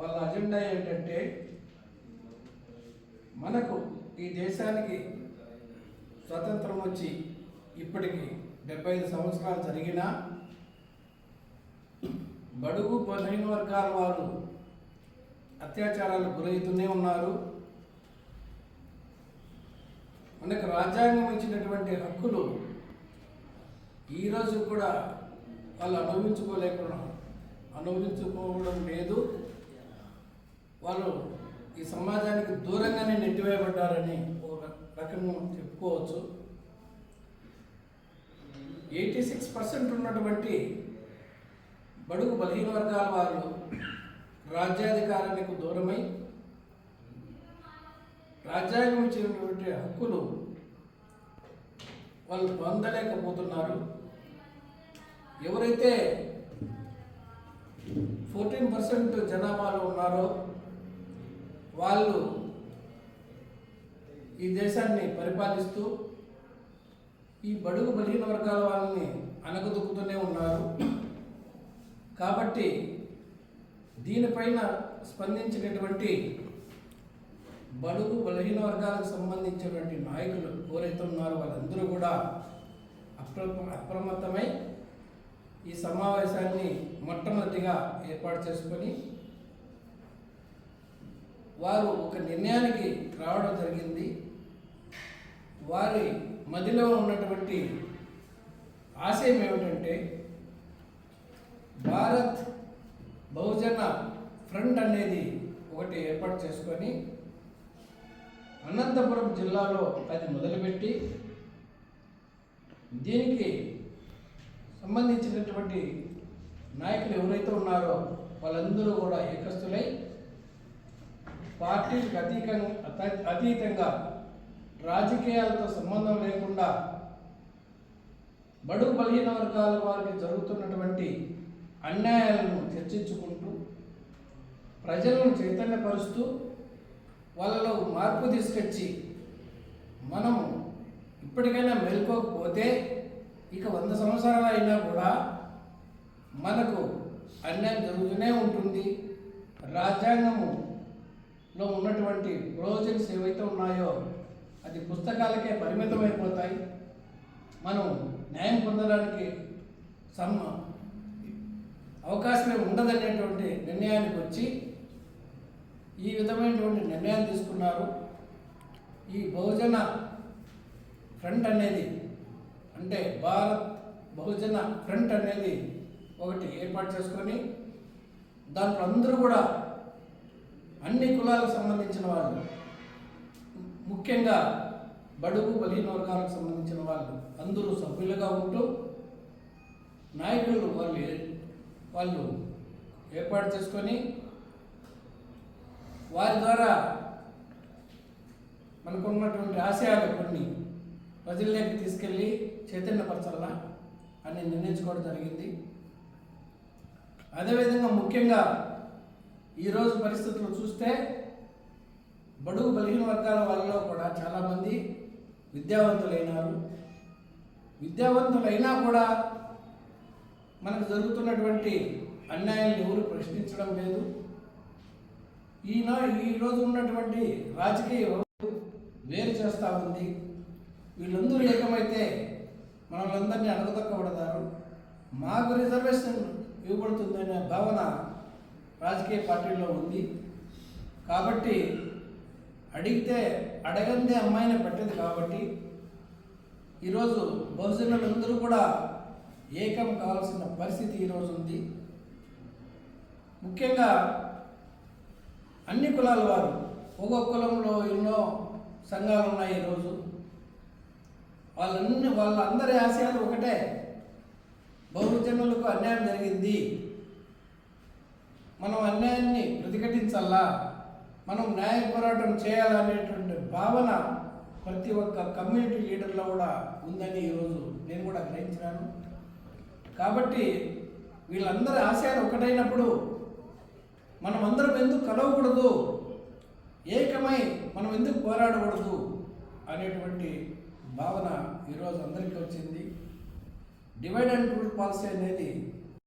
వాళ్ళ అజెండా ఏంటంటే మనకు ఈ దేశానికి స్వతంత్రం వచ్చి ఇప్పటికి డెబ్బై ఐదు సంవత్సరాలు జరిగినా బడుగు బలహీన వర్గాల వారు అత్యాచారాలకు గురవుతూనే ఉన్నారు. మనకు రాజ్యాంగం ఇచ్చినటువంటి హక్కులు ఈరోజు కూడా వాళ్ళు అనుభవించుకోలేకుండా అనుభవించుకోవడం లేదు. వాళ్ళు ఈ సమాజానికి దూరంగానే నెట్టివేయబడ్డారని ఒక రకంగా చెప్పుకోవచ్చు. ఎయిటీ సిక్స్ పర్సెంట్ ఉన్నటువంటి బడుగు బలహీన వర్గాల వారు రాజ్యాధికారానికి దూరమై రాజ్యాంగం ఇచ్చినటువంటి హక్కులు వాళ్ళు పొందలేకపోతున్నారు. ఎవరైతే ఫోర్టీన్ పర్సెంట్ జనాభాలో ఉన్నారో వాళ్ళు ఈ దేశాన్ని పరిపాలిస్తూ ఈ బడుగు బలహీన వర్గాల వాళ్ళని అనగదొక్కుతూనే ఉన్నారు. కాబట్టి దీనిపైన స్పందించినటువంటి బడుగు బలహీన వర్గాలకు సంబంధించినటువంటి నాయకులు ఎవరైతే ఉన్నారో వాళ్ళందరూ కూడా అప్ర అప్రమత్తమై ఈ సమావేశాన్ని మొట్టమొదటిగా ఏర్పాటు చేసుకొని వారు ఒక నిర్ణయానికి రావడం జరిగింది. వారి మదిలో ఉన్నటువంటి ఆశయం ఏమిటంటే భారత్ బహుజన ఫ్రంట్ అనేది ఒకటి ఏర్పాటు చేసుకొని అనంతపురం జిల్లాలో అది మొదలుపెట్టి దీనికి సంబంధించినటువంటి నాయకులు ఎవరైతే ఉన్నారో వాళ్ళందరూ కూడా ఏకస్తులై పార్టీలకు అతీకంగా అత- అతీతంగా రాజకీయాలతో సంబంధం లేకుండా బడుగు బలహీన వర్గాల వారికి జరుగుతున్నటువంటి అన్యాయాలను చర్చించుకుంటూ ప్రజలను చైతన్యపరుస్తూ వాళ్ళలో మార్పు తీసుకొచ్చి మనము ఇప్పటికైనా మేల్కోకపోతే ఇక వంద సంవత్సరాలు అయినా కూడా మనకు అన్యాయం జరుగుతూనే ఉంటుంది. రాజ్యాంగము లో ఉన్నటువంటి ప్రయోజన్స్ ఏవైతే ఉన్నాయో అది పుస్తకాలకే పరిమితమైపోతాయి. మనం న్యాయం పొందడానికి సమ్ అవకాశమే ఉండదనేటువంటి నిర్ణయానికి వచ్చి ఈ విధమైనటువంటి నిర్ణయాలు తీసుకున్నారు. ఈ బహుజన ఫ్రంట్ అనేది అంటే భారత్ బహుజన ఫ్రంట్ అనేది ఒకటి ఏర్పాటు చేసుకొని దాంట్లో అందరూ కూడా అన్ని కులాలకు సంబంధించిన వాళ్ళు. ముఖ్యంగా బడుగు బలహీన వర్గాలకు సంబంధించిన వాళ్ళు. అందరూ సభ్యులుగా ఉంటూ నాయకులు వాళ్ళు వాళ్ళు ఏర్పాటు చేసుకొని వారి ద్వారా మనకున్నటువంటి ఆశయాలు కొన్ని ప్రజల్లోకి తీసుకెళ్ళి చైతన్యపరచాలా అని నిర్ణయించుకోవడం జరిగింది. అదేవిధంగా ముఖ్యంగా ఈరోజు పరిస్థితులు చూస్తే బడుగు బలహీన వర్గాల వాళ్ళలో కూడా చాలామంది విద్యావంతులైనారు. విద్యావంతులైనా కూడా మనకు జరుగుతున్నటువంటి అన్యాయాలను ఎవరు ప్రశ్నించడం లేదు. ఈనా ఈరోజు ఉన్నటువంటి రాజకీయ వేరు చేస్తూ ఉంది. వీళ్ళందరూ ఏకమైతే మనల్ని అందరినీ అడగదొక్కబడతారు మాకు రిజర్వేషన్ ఇవ్వబడుతుందనే భావన రాజకీయ పార్టీలో ఉంది. కాబట్టి అడిగితే అడగందే అమ్మాయిని పెట్టదు కాబట్టి ఈరోజు బహుజనులందరూ కూడా ఏకం కావాల్సిన పరిస్థితి ఈరోజు ఉంది. ముఖ్యంగా అన్ని కులాల వారు ఒక్కొక్క కులంలో ఎన్నో సంఘాలు ఉన్నాయి ఈరోజు. వాళ్ళన్ని వాళ్ళందరి ఆశయాలు ఒకటే. బహుజనులకు అన్యాయం జరిగింది. అన్యాయాన్ని ప్రతిఘటించాలా మనం న్యాయ పోరాటం చేయాలనేటువంటి భావన ప్రతి ఒక్క కమ్యూనిటీ లీడర్లో కూడా ఉందని ఈరోజు నేను కూడా గ్రహించినాను. కాబట్టి వీళ్ళందరి ఆశయాలు ఒకటైనప్పుడు మనం అందరం ఎందుకు కలవకూడదు? ఏకమై మనం ఎందుకు పోరాడకూడదు? అనేటువంటి భావన ఈరోజు అందరికీ వచ్చింది. డివైడ్ అండ్ రూల్ పాలసీ అనేది